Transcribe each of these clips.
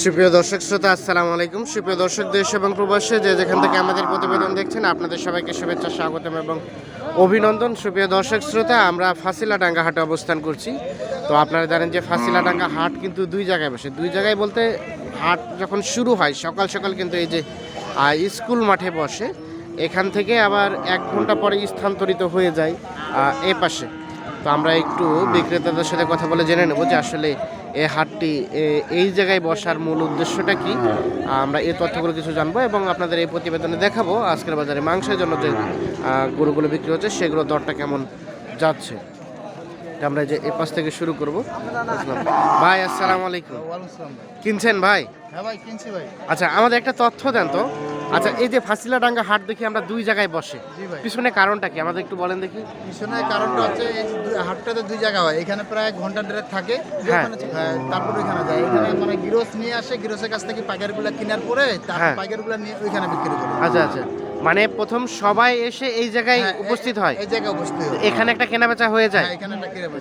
সুপ্রিয় দর্শক শ্রোতা, আসসালামু আলাইকুম। সুপ্রিয় দর্শক, দেশ এবং প্রবাসে যে যেখান থেকে আমাদের প্রতিবেদন দেখছেন, আপনাদের সবাইকে শুভেচ্ছা, স্বাগতম এবং অভিনন্দন। সুপ্রিয় দর্শক শ্রোতা, আমরা ফাঁসিলাডাঙ্গা হাটে অবস্থান করছি। তো আপনারা জানেন যে ফাঁসিলাডাঙ্গা হাট কিন্তু দুই জায়গায় বসে। দুই জায়গায় বলতে হাট যখন শুরু হয়, সকাল সকাল কিন্তু এই যে স্কুল মাঠে বসে। এখান থেকে আবার এক ঘণ্টা পরে স্থানান্তরিত হয়ে যায় এ পাশে। তো আমরা একটু বিক্রেতাদের সাথে কথা বলে জেনে নেব যে আসলে এই হাটটি এ- এই জায়গায় বসার মূল উদ্দেশ্যটা কি? আমরা এই তথ্যগুলো কিছু জানব এবং আপনাদের এই প্রতিবেদনে দেখাবো আজকের বাজারে মাংসের জন্য যে গরুগুলো বিক্রি হচ্ছে সেগুলো দরটা কেমন যাচ্ছে। আমরা যে এ পাশ থেকে শুরু করব। ভাই আসসালামু আলাইকুম। কিনছেন ভাই? হ্যাঁ ভাই কিনছি ভাই। আচ্ছা আমাদের একটা তথ্য দেন তো। আচ্ছা এই যে ফাঁসিলাডাঙ্গা হাট দেখি আমরা দুই জায়গায় বসে পিছনে কারণটা কি? আমাদের একটু বলেন দেখি। পিছনে কারণটা হচ্ছে এই হাটটাতে দুই জায়গা হয়। এখানে প্রায় ঘণ্টা দেড়েক থাকে। হ্যাঁ। হ্যাঁ, তারপর ওইখানে যায়। এখানে মানে গিরোস নিয়ে আসে। গিরোসের কাছ থেকে পাইকারগুলো কেনার পরে তারপর হ্যাঁ। পাইকারগুলো নিয়ে ওইখানে বিক্রি করে। আচ্ছা আচ্ছা। মানে প্রথম সবাই এসে এই জায়গায় উপস্থিত হয়? এই জায়গায় উপস্থিত এখানে একটা কেনাবেচা হয়ে যায়।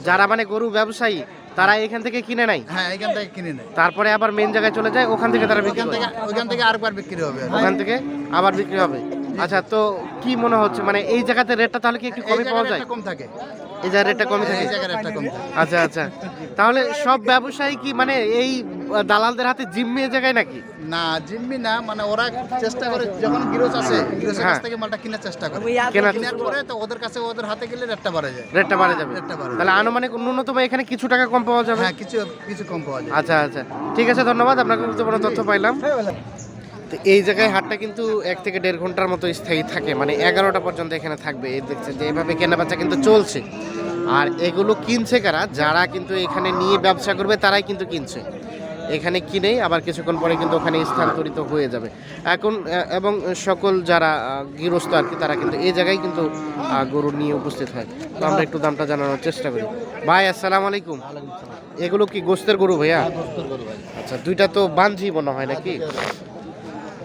যারা মানে গরু ব্যবসায়ী তারা এখান থেকে কিনে নেয় হ্যাঁ এখান থেকে কিনে নেয় তারপরে আবার মেন জায়গায় চলে যায় ওখান থেকে তারা বিক্রি ওখান থেকে ওখান থেকে আরেকবার বিক্রি হবে। ওখান থেকে আবার বিক্রি হবে। আচ্ছা তো কি মনে হচ্ছে? মানে এই জায়গাতে রেটটা তাহলে কি একটু কমে পাওয়া যায়? কম থাকে। এই জায়গার রেটটা কমে থাকে। আচ্ছা আচ্ছা। তাহলে সব ব্যবসায়ী কি মানে এই দালালদের হাতে জিম্মি এই জায়গায় নাকি? না জিম্মি না মানে ওরা চেষ্টা করে যখন গিরোস আসে গিরোসের কাছ হ্যাঁ। থেকে মালটা কেনার চেষ্টা করে। কেনার কেনার পরে তো ওদের কাছে ওদের হাতে গেলে রেটটা বাড়ে যায়। রেটটা বাড়ে যাবে। রেটটা বাড়ে তাহলে আনুমানিক ন্যূনতম এখানে কিছু টাকা কম পাওয়া যাবে? হ্যাঁ কিছু কিছু কম পাওয়া যায় আচ্ছা আচ্ছা। ঠিক আছে ধন্যবাদ আপনাকে গুরুত্বপূর্ণ তথ্য পাইলাম। তো এই জায়গায় হাটটা কিন্তু এক থেকে দেড় ঘণ্টার মতো স্থায়ী থাকে মানে এগারোটা পর্যন্ত এখানে থাকবে। এই দেখছেন যে এইভাবে কেনাবেচা কিন্তু চলছে। আর এগুলো কিনছে কারা? যারা কিন্তু এখানে নিয়ে ব্যবসা করবে তারাই কিন্তু কিনছে। এখানে কিনেই আবার কিছুক্ষণ পরে কিন্তু ওখানে স্থানান্তরিত হয়ে যাবে। এখন এবং সকল যারা গৃহস্থ আর কি তারা কিন্তু এই জায়গায় কিন্তু গরু নিয়ে উপস্থিত হয়। তো আমরা একটু দামটা জানানোর চেষ্টা করি। ভাই আসসালামু আলাইকুম। এগুলো কি গোস্তের গরু ভাইয়া? আচ্ছা দুইটা তো বানঝি মনে হয় নাকি?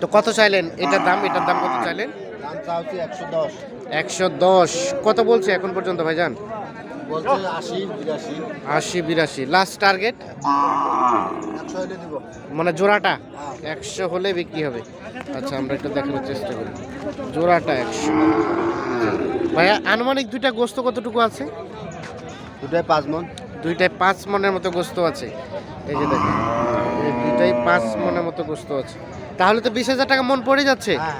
তো কত চাইলেন? এটার দাম এটার দাম কত চাইলেন? একশো দশ। একশো দশ। কত বলছে এখন পর্যন্ত ভাইজান? আশি বিরাশি। লাস্ট টার্গেট মানে জোড়াটা? একশো হলে বিক্রি হবে। আচ্ছা আমরা একটু দেখানোর চেষ্টা করি। জোড়াটা একশো। ভাইয়া আনুমানিক দুইটা গোস্ত কতটুকু আছে? দুটাই পাঁচ মন। দুইটায় পাঁচ মনের মতো গোস্ত আছে। এই যে দেখেন দুইটাই পাঁচ মনের মতো গোস্ত আছে। তাহলে তো বিশ হাজার টাকা মন পড়ে যাচ্ছে। হ্যাঁ।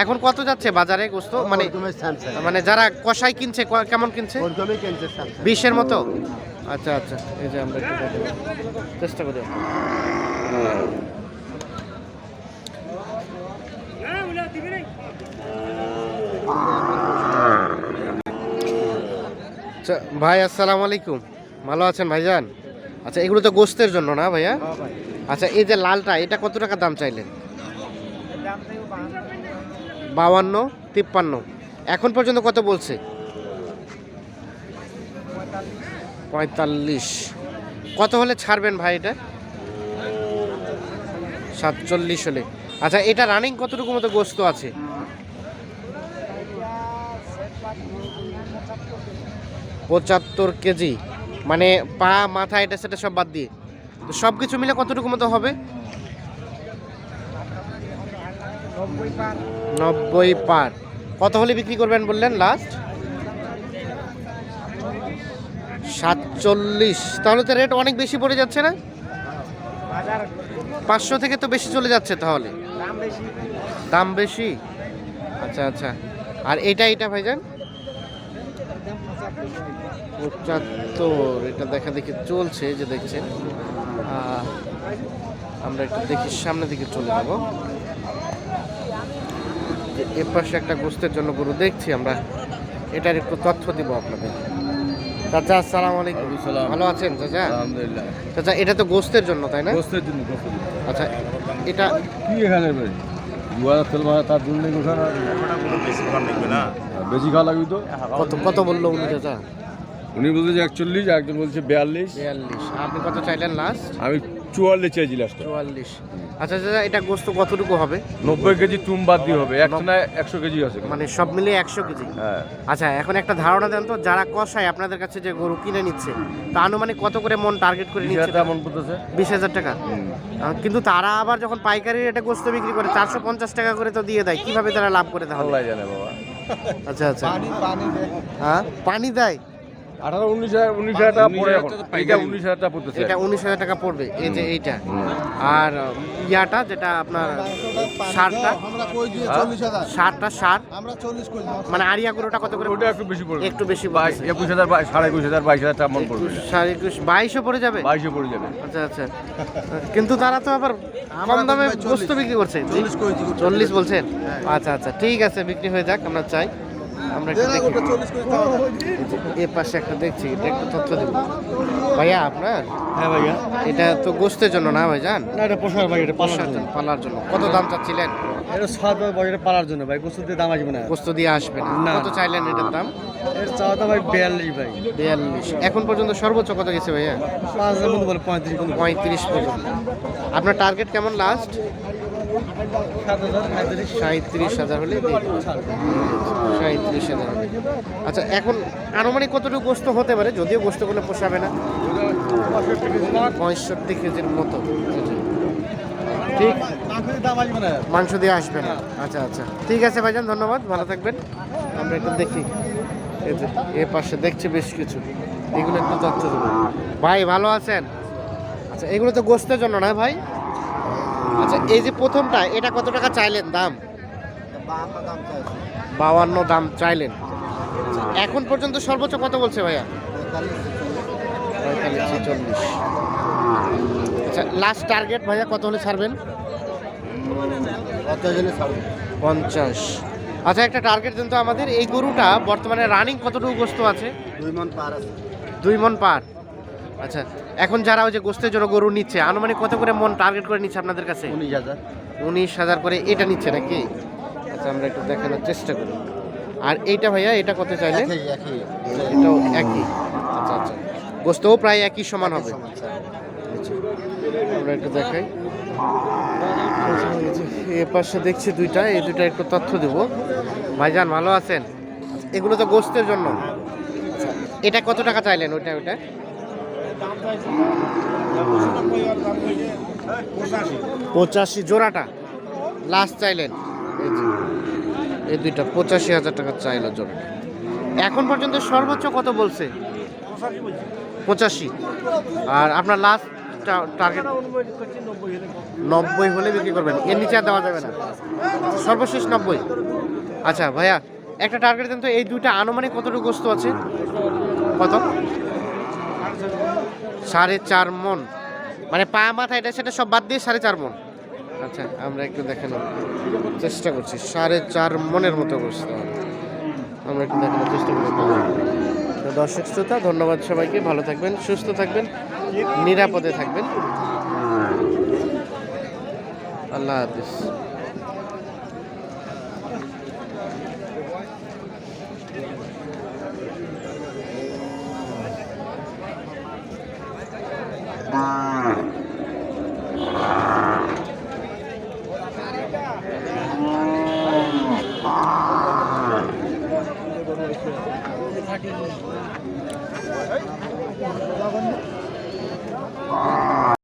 এখন কত যাচ্ছে বাজারে গোস্ত? মানে মানে যারা কষাই কিনছে কেমন কিনছে? বিশের মতো? আচ্ছা আচ্ছা এই যে আমরা একটু চেষ্টা করি। আচ্ছা, ভাই আসসালামু আলাইকুম। ভালো আছেন ভাইজান? আচ্ছা এগুলো তো গোস্তের জন্য না ভাইয়া? আচ্ছা এই যে লালটা এটা কত টাকা দাম চাইলেন? বাউান্ন, তিপ্পান্ন। এখন পর্যন্ত কত বলছে? পঁয়তাল্লিশ। কত হলে ছাড়বেন ভাই এটা? সাতচল্লিশ হলে। আচ্ছা এটা রানিং কতটুকু মতো গোস্ত আছে? পঁচাত্তর কেজি। মানে পা, মাথা, এটা, সেটা সব বাদ দিয়ে। তো সব কিছু মিলে কতটুকু মতো হবে? নব্বই পার। কত হলে বিক্রি করবেন বললেন লাস্ট সাতচল্লিশ। তাহলে তো রেট অনেক বেশি পড়ে যাচ্ছে না? পাঁচশো থেকে তো বেশি চলে যাচ্ছে তাহলে। দাম বেশি? আচ্ছা আচ্ছা। আর এটা এটা ভাইজান? পঁচাত্তর। এটা দেখা দেখি চলছে যে দেখছেন। আমরা একটু দেখি, সামনের দিকে চলে যাব। যে এ পাশে একটা গোস্তের জন্য গরু দেখছি আমরা। এটার একটু তথ্য দিব আপনাদের। চাচা আসসালামু আলাইকুম। সালাম। ভালো আছেন চাচা? আলহামদুলিল্লাহ। চাচা এটা তো গোস্তের জন্য তাই না? গোস্তের জন্য আচ্ছা এটা কি এখানে বেশি খাওয়া লাগবে তো? কত কত বলল উনি চাচা? উনি বলছে একচল্লিশ একজন বলছে বিয়াল্লিশ। বিয়াল্লিশ। আপনি কত চাইলেন লাস্ট আমি চুয়াল্লিশ চাইছি লাস্টে চুয়াল্লিশ। আচ্ছা চাচা এটা গোস্ত কতটুকু হবে? নব্বই কেজি চুম বাদ দিয়ে হবে একশো একশো কেজি আছে মানে সব মিলিয়ে একশো কেজি? হ্যাঁ। আচ্ছা এখন একটা ধারণা দেন তো যারা কষায় আপনাদের কাছে যে গরু কিনে নিচ্ছে তা আনুমানিক কত করে মন টার্গেট করে নিচ্ছে? এমন করতেছে বিশ হাজার টাকা। কিন্তু তারা আবার যখন পাইকারি রেটে গোস্ত বিক্রি করে চারশো পঞ্চাশ টাকা করে তো দিয়ে দেয় কীভাবে তারা লাভ করে তাহলে? আল্লাহ জানে বাবা। আচ্ছা আচ্ছা। পানি পানি দেয়। হ্যাঁ? পানি দেয়? আঠারো উনিশ হাজার উনিশ হাজার টাকা পড়ে এখন। এটা উনিশ হাজার টাকা পড়তেছে। এটা উনিশ হাজার টাকা পড়বে এই যে এইটা। আর ইয়াটা যেটা আপনার সারটা সারটা সার। মানে আরিয়া গরুটা কত করে ওটা একটু বেশি পড়বে। একটু বেশি বাইশ একুশ হাজার বাইশ সাড়ে একুশ হাজার বাইশ হাজার টাকা মন পড়বে। সাড়ে একুশ বাইশও পড়ে যাবে? পড়ে যাবে। আচ্ছা আচ্ছা। কিন্তু তারা তো আবার কম দামে তো ভাই গোস্ত 40 বিক্রি করছে? চল্লিশ বলছেন। আচ্ছা আচ্ছা। ঠিক আছে বিক্রি হয়ে যাক আমরা চাই। আমরা একটু দেখি। এ পাশে দেখছি এটা একটু তথ্য দেব। ভাইয়া আপনার? হ্যাঁ ভাইয়া। এটা তো গোস্তের জন্য না ভাই জান না এটা পোষার ভাই এটা পালার পোষার জন্য। জন্য, পালার জন্য। কত দাম চাচ্ছিলেন? এটা সাত পালার জন্য ভাই। দিয়ে দাম আসবে না। গোস্ত দিয়ে আসবে না। কত চাইলেন এটার দাম? এর চাওয়া দাম ভাই বিয়াল্লিশ ভাই। বিয়াল্লিশ। এখন পর্যন্ত সর্বোচ্চ কত গেছে ভাইয়া? পাঁচ হাজার বলে পঁয়ত্রিশ পর্যন্ত। পঁয়ত্রিশ পর্যন্ত। আপনার টার্গেট কেমন লাস্ট? সাঁত্রিশ হাজার হলে সাঁত্রিশ হাজার আচ্ছা এখন আনুমানিক কতটুকু গোস্ত হতে পারে? যদিও গোস্তগুলো পোষাবে না। পঁয়ষট্টি কেজির মতো। ঠিক। মাংস দিয়ে আসবে না। আচ্ছা আচ্ছা। ঠিক আছে ভাইজান, ধন্যবাদ। ভালো থাকবেন। আমরা একটু দেখি। এ পাশে দেখছি বেশ কিছু। এগুলো একটু তথ্য দেবো। ভাই, ভালো আছেন? আচ্ছা এগুলো তো গোস্তের জন্য না ভাই? আচ্ছা এই যে প্রথমটা এটা কত টাকা চাইলেন দাম? বাউান্ন দাম চাইলেন। এখন পর্যন্ত সর্বোচ্চ কত বলছে ভাইয়া? পঁয়তাল্লিশ ছেচল্লিশ। আচ্ছা লাস্ট টার্গেট ভাইয়া কত হলে ছাড়বেন? পঞ্চাশ আচ্ছা একটা টার্গেট দেন তো আমাদের। এই গরুটা বর্তমানে রানিং কতটুকু গোস্ত আছে? দুই মন পার আছে। দুই মন পার। আচ্ছা এখন যারা ওই যে গোস্তের জন্য গরু নিচ্ছে আনুমানিক কত করে মন টার্গেট করে নিচ্ছে আপনাদের কাছে? উনিশ হাজার। উনিশ হাজার করে এটা নিচ্ছে নাকি? আচ্ছা আমরা একটু দেখানোর চেষ্টা করি। আর এইটা ভাইয়া এটা কত চাইলে? একই, একই। এটাও একই। আচ্ছা আচ্ছা। গোস্তও প্রায় একই সমান হবে। আচ্ছা, আমরা একটু দেখাই। এ পাশে দেখছি দুইটা এই দুইটা একটু তথ্য দেব। ভাইজান ভালো আছেন? এগুলো তো গোস্তের জন্য। আচ্ছা, এটা কত টাকা চাইলেন ওইটা ওইটা? পঁচাশি জোড়াটা? লাস্ট চাইলেন। এই দুইটা পঁচাশি হাজার টাকা চাইলো জোড়াটা এখন পর্যন্ত সর্বোচ্চ কত বলছে? পঁচাশি। আর আপনার লাস্ট টার্গেট নব্বই হলে বিক্রি করবেন। এর নিচে আর দেওয়া যাবে না। সর্বশেষ নব্বই। আচ্ছা ভাইয়া, একটা টার্গেট দেন তো। এই দুইটা আনুমানিক কতটুকু গোস্ত আছে? কত? সাড়ে চার মন। মানে পা, মাথা, এটা, সেটা সব বাদ দিয়ে সাড়ে চার মন। আচ্ছা আমরা একটু দেখানোর চেষ্টা করছি। সাড়ে চার মনের মতো হবে। আমরা একটু দেখানোর চেষ্টা করি তো দর্শক শ্রোতা, ধন্যবাদ সবাইকে। ভালো থাকবেন, সুস্থ থাকবেন, নিরাপদে থাকবেন। আল্লাহ হাফিজ। Bye.